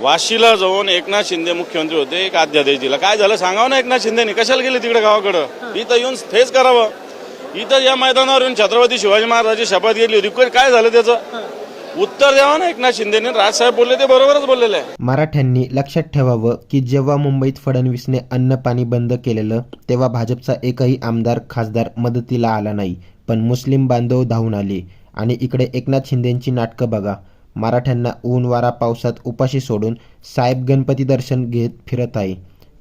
वाशीला जाऊन एकनाथ शिंदे मुख्यमंत्री होते एक अध्यादेश दिला काय झालं? सांगावं ना एकनाथ शिंदेने? कशाला गेले तिकडे गावाकडं? इथं येऊन फेस करावं. इथं या मैदानावर येऊन छत्रपती शिवाजी महाराजांची शपथ घेतली होती. काय झालं त्याचं? उत्तर द्यावं ना एकनाथ शिंदेने? राजसाहेब बोलले ते बरोबरच बोललेले आहे. मराठ्यांनी लक्षात ठेवावं की जेव्हा मुंबईत फडणवीसने अन्न पाणी बंद केलेलं तेव्हा भाजपचा एकही आमदार खासदार मदतीला आला नाही. पण मुस्लिम बांधव धावून आले. आणि इकडे एकनाथ शिंदेंची नाटकं बघा. मराठ्यांना ऊन वारा पावसात उपाशी सोडून साहेब गणपती दर्शन घेत फिरत आहे.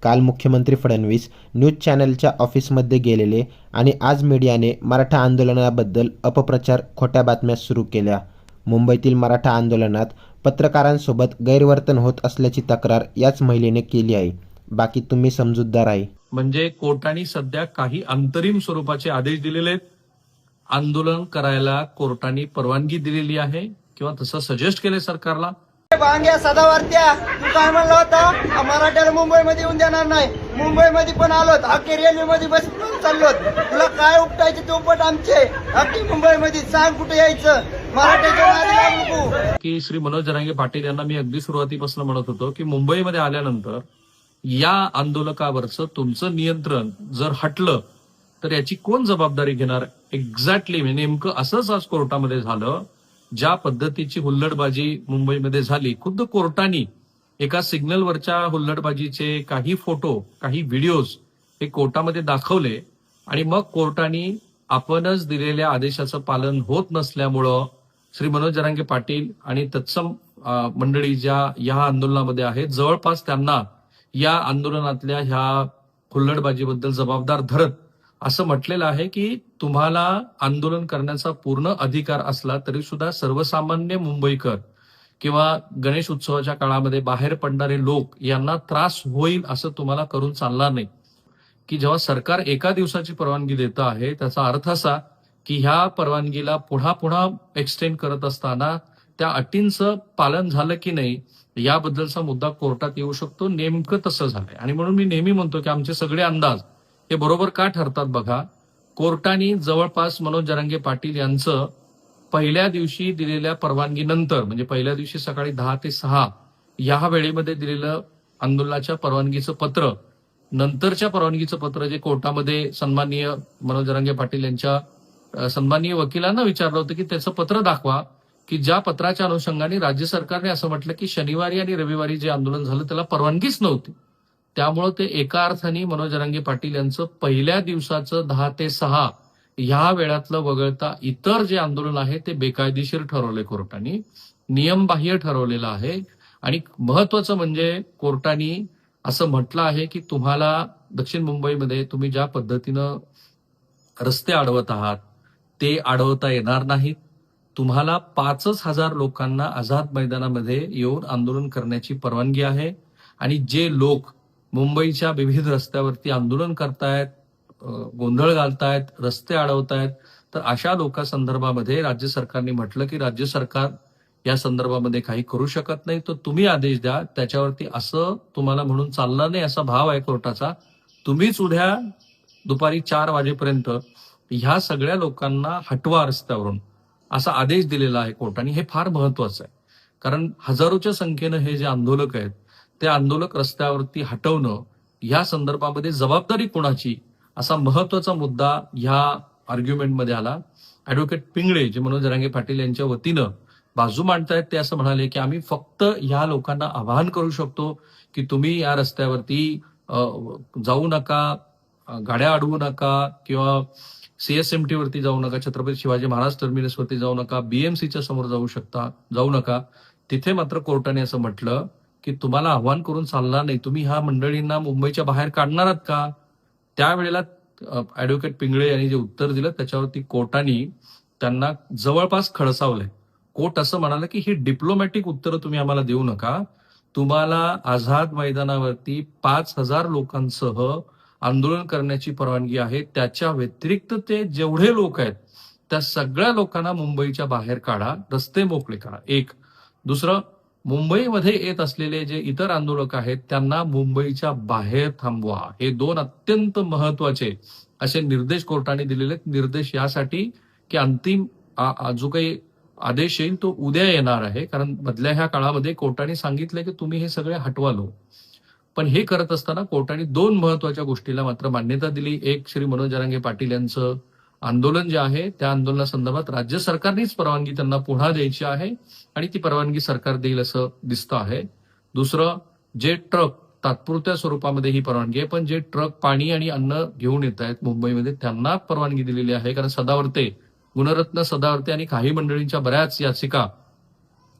काल मुख्यमंत्री फडणवीस न्यूज चॅनलच्या ऑफिसमध्ये गेलेले आणि आज मीडियाने मराठा आंदोलनाबद्दल अपप्रचार खोट्या बातम्या सुरू केल्या. मुंबईतील मराठा आंदोलनात पत्रकारांसोबत गैरवर्तन होत असल्याची तक्रार याच महिलेने केली आहे. बाकी तुम्ही समजूतदार आहे. म्हणजे कोर्टाने सध्या काही अंतरिम स्वरूपाचे आदेश दिलेले आहेत. आंदोलन करायला कोर्टाने परवानगी दिलेली आहे. किंवा तसं सजेस्ट केले सरकारला. भांग्या सदावर्त्या तू काय म्हणलं होता? मराठ्याला मुंबईमध्ये येऊन देणार नाही. मुंबईमध्ये पण आलोत अख्खे रेल्वेमध्ये बसून चाललोत तुला काय उपटायचे चौपट आमचे. अख्खी मुंबईमध्ये सांग कुठे यायचं. मराठ्याच्या की श्री मनोज जरांगे पाटील यांना मी अगदी सुरुवातीपासून म्हणत होतो की मुंबईमध्ये आल्यानंतर या आंदोलकावरचं तुमचं नियंत्रण जर हटलं तर याची कोण जबाबदारी घेणार? एक्झॅक्टली नेमकं असंच आज कोर्टामध्ये झालं. ज्या पद्धतीची हुल्लडबाजी मुंबईमध्ये झाली खुद्द कोर्टाने एका सिग्नलवरच्या हुल्लडबाजीचे काही फोटो काही व्हिडिओज हे कोर्टामध्ये दाखवले आणि मग कोर्टाने आपणच दिलेल्या आदेशाचं पालन होत नसल्यामुळं श्री मनोज जरांगे पाटील आणि तत्सम मंडळी ज्या या आंदोलनामध्ये आहेत जवळपास त्यांना या आंदोलनातल्या ह्या हुल्लडबाजीबद्दल जबाबदार धरत असं म्हटलेलं आहे की तुम्हाला आंदोलन करण्याचा पूर्ण अधिकार असला तरी सुद्धा सर्वसामान्य मुंबईकर किंवा गणेश उत्सवाच्या काळामध्ये बाहेर पडणारे लोक यांना त्रास होईल असं तुम्हाला करून चालणार नाही. की जेव्हा सरकार एका दिवसाची परवानगी देतं आहे त्याचा अर्थ असा की ह्या परवानगीला पुन्हा पुन्हा एक्सटेंड करत असताना त्या अटींचं पालन झालं की नाही याबद्दलचा मुद्दा कोर्टात येऊ शकतो. नेमकं तसं झालंय. आणि म्हणून मी नेहमी म्हणतो की आमचे सगळे अंदाज हे बरोबर का ठरतात बघा? कोर्टाने जवळपास मनोज जरांगे पाटील यांचं पहिल्या दिवशी दिलेल्या परवानगीनंतर म्हणजे पहिल्या दिवशी सकाळी दहा ते सहा या वेळेमध्ये दिलेलं आंदोलनाच्या परवानगीचं पत्र नंतरच्या परवानगीचं पत्र जे कोर्टामध्ये सन्माननीय मनोज जरांगे पाटील यांच्या सन्माननीय वकिलांना विचारलं होतं की त्याचं पत्र दाखवा की ज्या पत्राच्या अनुषंगाने राज्य सरकारने असं म्हटलं की शनिवारी आणि रविवारी जे आंदोलन झालं त्याला परवानगीच नव्हती. त्यामुळं ते एका अर्थाने मनोज जरांगे पाटील यांचं पहिल्या दिवसाचं दहा ते सहा ह्या वेळातलं वगळता इतर जे आंदोलन आहे ते बेकायदेशीर ठरवले कोर्टाने. नियमबाह्य ठरवलेलं आहे. आणि महत्वाचं म्हणजे कोर्टाने असं म्हटलं आहे की तुम्हाला दक्षिण मुंबईमध्ये तुम्ही ज्या पद्धतीनं रस्ते अडवत आहात ते अडवता येणार नाहीत. तुम्हाला पाचच हजार लोकांना आझाद मैदानामध्ये येऊन आंदोलन करण्याची परवानगी आहे. आणि जे लोक मुंबईच्या विविध रस्त्यावरती आंदोलन करतायत गोंधळ घालतायत रस्ते अडवतायत. तर अशा लोकांसंदर्भामध्ये राज्य सरकारने म्हटलं की राज्य सरकार या संदर्भामध्ये काही करू शकत नाही. तर तुम्ही आदेश द्या. त्याच्यावरती असं तुम्हाला म्हणून चालणार नाही असा भाव आहे कोर्टाचा. तुम्हीच उद्या दुपारी चार वाजेपर्यंत ह्या सगळ्या लोकांना हटवा रस्त्यावरून असा आदेश दिलेला आहे कोर्टाने. हे फार महत्वाचं आहे. कारण हजारोच्या संख्येनं हे जे आंदोलक आहेत ते आंदोलक रस्त्यावरती हटवणं या संदर्भामध्ये जबाबदारी कोणाची? असा महत्त्वाचा मुद्दा ह्या आर्ग्युमेंटमध्ये आला. ऍडव्होकेट पिंगळे जे मनोज रांगे पाटील यांच्या वतीनं बाजू मांडतायत ते असं म्हणाले की आम्ही फक्त ह्या लोकांना आवाहन करू शकतो की तुम्ही या रस्त्यावरती जाऊ नका गाड्या अडवू नका किंवा सीएसएमटी वरती जाऊ नका छत्रपती शिवाजी महाराज टर्मिनस वरती जाऊ नका बीएमसीच्या समोर जाऊ शकता जाऊ नका. तिथे मात्र कोर्टाने असं म्हटलं की तुम्हाला आव्हान करून चालणार नाही. तुम्ही ह्या मंडळींना मुंबईच्या बाहेर काढणार आहात का? त्यावेळेला ऍडव्होकेट पिंगळे यांनी जे उत्तर दिलं त्याच्यावरती कोर्टाने त्यांना जवळपास खडसावलंय. कोर्ट असं म्हणालं की ही डिप्लोमॅटिक उत्तरं तुम्ही आम्हाला देऊ नका. तुम्हाला आझाद मैदानावरती पाच हजार लोकांसह आंदोलन करण्याची परवानगी आहे. त्याच्या व्यतिरिक्त ते जेवढे लोक आहेत त्या सगळ्या लोकांना मुंबईच्या बाहेर काढा. रस्ते मोकळे करा. एक. दुसरं मुंबईमध्ये येत असलेले जे इतर आंदोलक आहेत त्यांना मुंबईच्या बाहेर थांबवा. हे दोन अत्यंत महत्त्वाचे असे निर्देश कोर्टाने दिलेले आहेत. निर्देश यासाठी की अंतिम जो काही आदेश येईल तो उद्या येणार आहे. कारण मधल्या ह्या काळामध्ये कोर्टाने सांगितलंय की तुम्ही हे सगळे हटवालो हो. पण हे करत असताना कोर्टाने दोन महत्त्वाच्या गोष्टीला मात्र मान्यता दिली. एक श्री मनोज जरांगे पाटील यांचं आंदोलन जे आहे त्या आंदोलनासंदर्भात राज्य सरकारनेच परवानगी त्यांना पुन्हा द्यायची आहे आणि ती परवानगी सरकार देईल असं दिसतं आहे. दुसरं जे ट्रक तात्पुरत्या स्वरूपामध्ये ही परवानगी आहे पण जे ट्रक पाणी आणि अन्न घेऊन येत आहेत मुंबईमध्ये त्यांना परवानगी दिलेली आहे. कारण सदावर्ते गुणरत्न सदावर्ते आणि काही मंडळींच्या बऱ्याच याचिका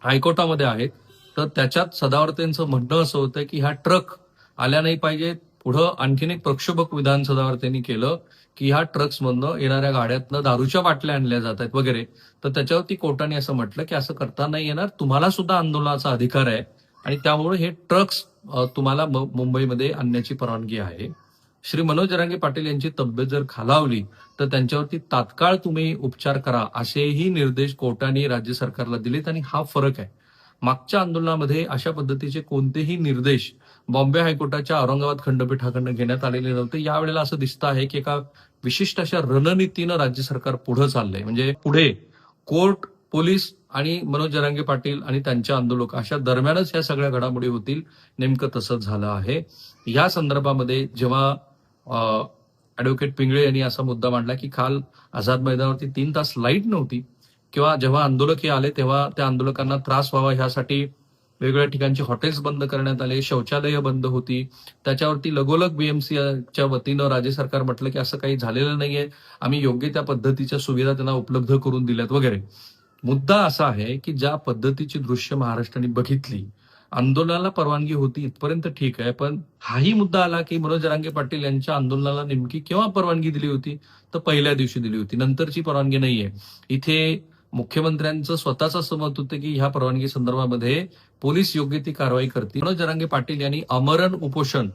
हायकोर्टामध्ये आहेत. तर त्याच्यात सदावर्तेंचं म्हणणं असं होतं की ह्या ट्रक आल्या नाही पाहिजेत पुढं आणखीन एक प्रक्षोभक विधानसभावर त्यांनी केलं की ह्या ट्रक्समधनं येणाऱ्या गाड्यातनं दारूच्या बाटल्या आणल्या जात आहेत वगैरे. तर त्याच्यावरती कोर्टाने असं म्हटलं की असं करता नाही येणार तुम्हाला सुद्धा आंदोलनाचा अधिकार आहे. आणि त्यामुळे हे ट्रक्स तुम्हाला मुंबईमध्ये आणण्याची परवानगी आहे. श्री मनोज जरांगे पाटील यांची तब्येत जर खालावली तर त्यांच्यावरती तात्काळ तुम्ही उपचार करा असेही निर्देश कोर्टाने राज्य सरकारला दिलेत आणि हा फरक आहे. मागच्या आंदोलनामध्ये अशा पद्धतीचे कोणतेही निर्देश बॉम्बे हायकोर्टाच्या औरंगाबाद खंडपीठाकडनं घेण्यात आलेले नव्हते. यावेळेला असं दिसतं आहे की एका विशिष्ट अशा रणनीतीनं राज्य सरकार पुढे चाललंय. म्हणजे पुढे कोर्ट पोलीस आणि मनोज जरांगे पाटील आणि त्यांच्या आंदोलक अशा दरम्यानच या सगळ्या घडामोडी होतील नेमकं तसंच झालं आहे. या संदर्भामध्ये जेव्हा ऍडव्होकेट पिंगळे यांनी असा मुद्दा मांडला की काल आझाद मैदानावरती तीन तास लाइट नव्हती किंवा जेव्हा आंदोलक हे आले तेव्हा त्या आंदोलकांना त्रास व्हावा ह्यासाठी वेगवेगळ्या ठिकाणची हॉटेल्स बंद करण्यात आले शौचालयं बंद होती. त्याच्यावरती लगोलग बीएमसीच्या वतीनं राज्य सरकार म्हटलं की असं काही झालेलं नाहीये. आम्ही योग्य त्या पद्धतीच्या सुविधा त्यांना उपलब्ध करून दिल्यात वगैरे. मुद्दा असा आहे की ज्या पद्धतीची दृश्य महाराष्ट्राने बघितली आंदोलनाला परवानगी होती इथपर्यंत ठीक आहे पण हाही मुद्दा आला की मनोज जरांगे पाटील यांच्या आंदोलनाला नेमकी केव्हा परवानगी दिली होती? तर पहिल्या दिवशी दिली होती. नंतरची परवानगी नाहीये. इथे मुख्यमंत्र्यांचं स्वतःच असं मत होतं की ह्या परवानगी संदर्भामध्ये पोलीस योग्य ती कारवाई करतील. मनोज जरांगे पाटील यांनी अमरण उपोषण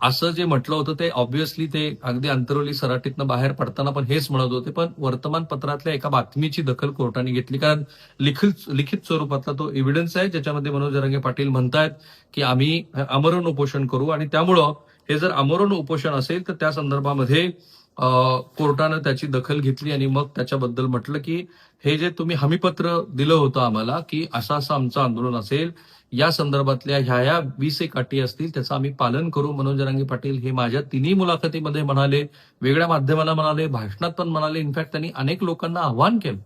असं जे म्हटलं होतं ते ऑब्व्हियसली ते अगदी अंतरवली सराटीतनं बाहेर पडताना पण हेच म्हणत होते. पण वर्तमानपत्रातल्या एका बातमीची दखल कोर्टाने घेतली. कारण लिखित लिखित स्वरूपातला तो एव्हिडन्स आहे. ज्याच्यामध्ये मनोज जरांगे पाटील म्हणतायत की आम्ही अमरण उपोषण करू. आणि त्यामुळं हे जर अमरण उपोषण असेल तर त्या संदर्भामध्ये कोर्टानं त्याची दखल घेतली आणि मग त्याच्याबद्दल म्हटलं की हे जे तुम्ही हमीपत्र दिलं होतं आम्हाला की असं असं आमचं आंदोलन असेल या संदर्भातल्या ह्या ह्या वीस एक अटी असतील त्याचं आम्ही पालन करू मनोज जरांगे पाटील हे माझ्या तिन्ही मुलाखतीमध्ये म्हणाले वेगळ्या माध्यमाला म्हणाले भाषणात पण म्हणाले. इनफॅक्ट त्यांनी अनेक लोकांना आव्हान केलं.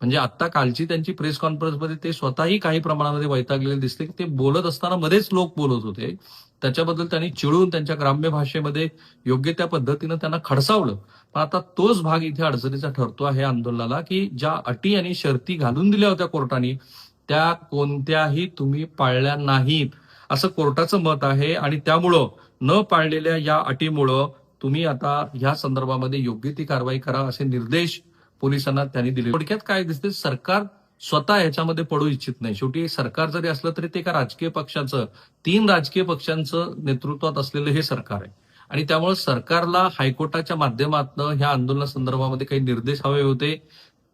म्हणजे आता कालची त्यांची प्रेस कॉन्फरन्समध्ये ते स्वतःही काही प्रमाणामध्ये वैतागलेले दिसले. की ते बोलत असताना मध्येच लोक बोलत होते. त्याच्याबद्दल त्यांनी चिडून त्यांच्या ग्राम्य भाषेमध्ये योग्य त्या पद्धतीनं त्यांना खडसावलं. पण आता तोच भाग इथे अडचणीचा ठरतो आहे आंदोलनाला की ज्या अटी आणि शर्ती घालून दिल्या होत्या कोर्टाने त्या कोणत्याही तुम्ही पाळल्या नाहीत असं कोर्टाचं मत आहे. आणि त्यामुळं न पाळलेल्या या अटीमुळं तुम्ही आता ह्या संदर्भामध्ये योग्य ती कारवाई करा असे निर्देश पोलिसांना त्यांनी दिले. थोडक्यात काय दिसते सरकार स्वतः ह्याच्यामध्ये पडू इच्छित नाही. शेवटी सरकार जरी असलं तरी ते एका राजकीय पक्षाचं तीन राजकीय पक्षांचं नेतृत्वात असलेलं हे सरकार आहे. आणि त्यामुळे सरकारला हायकोर्टाच्या माध्यमातून ह्या आंदोलनासंदर्भामध्ये काही निर्देश हवे होते.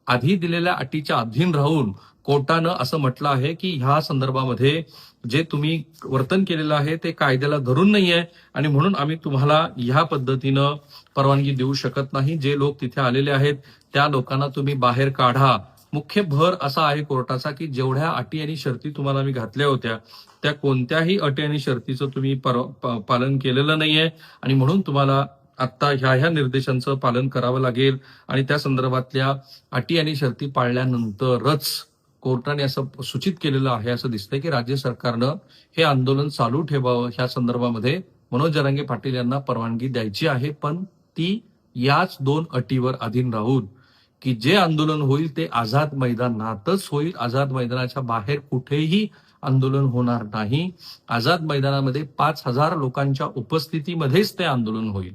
आधी दिलेल्या अटीच्या अधीन राहून कोर्टानं असं म्हटलं आहे की ह्या संदर्भामध्ये जे तुम्ही वर्तन केलेलं आहे ते कायद्याला धरून नाहीये आणि म्हणून आम्ही तुम्हाला ह्या पद्धतीनं परवानगी देऊ शकत नाही. जे लोक तिथे आलेले आहेत त्या लोकांना तुम्ही बाहेर काढा. मुख्य भर असा आहे कोर्टाचा की जेवढ्या अटी आणि शर्ती तुम्हाला मी घातल्या होत्या त्या कोणत्याही अटी आणि शर्तीचं तुम्ही प- पालन केलेलं नाहीये. आणि म्हणून तुम्हाला आता ह्या ह्या निर्देशांचं पालन करावं लागेल. आणि त्या संदर्भातल्या अटी आणि शर्ती पाळल्यानंतरच कोर्टाने असं सूचित केलेलं आहे असं दिसतंय की राज्य सरकारनं हे आंदोलन चालू ठेवावं. ह्या संदर्भामध्ये मनोज जरांगे पाटील यांना परवानगी द्यायची आहे पण ती याच दोन अटीवर अधीन राहून की जे आंदोलन होईल ते आझाद मैदानातच होईल. आझाद मैदानाच्या बाहेर कुठेही आंदोलन होणार नाही. आझाद मैदानामध्ये पाच हजार लोकांच्या उपस्थितीमध्येच ते आंदोलन होईल.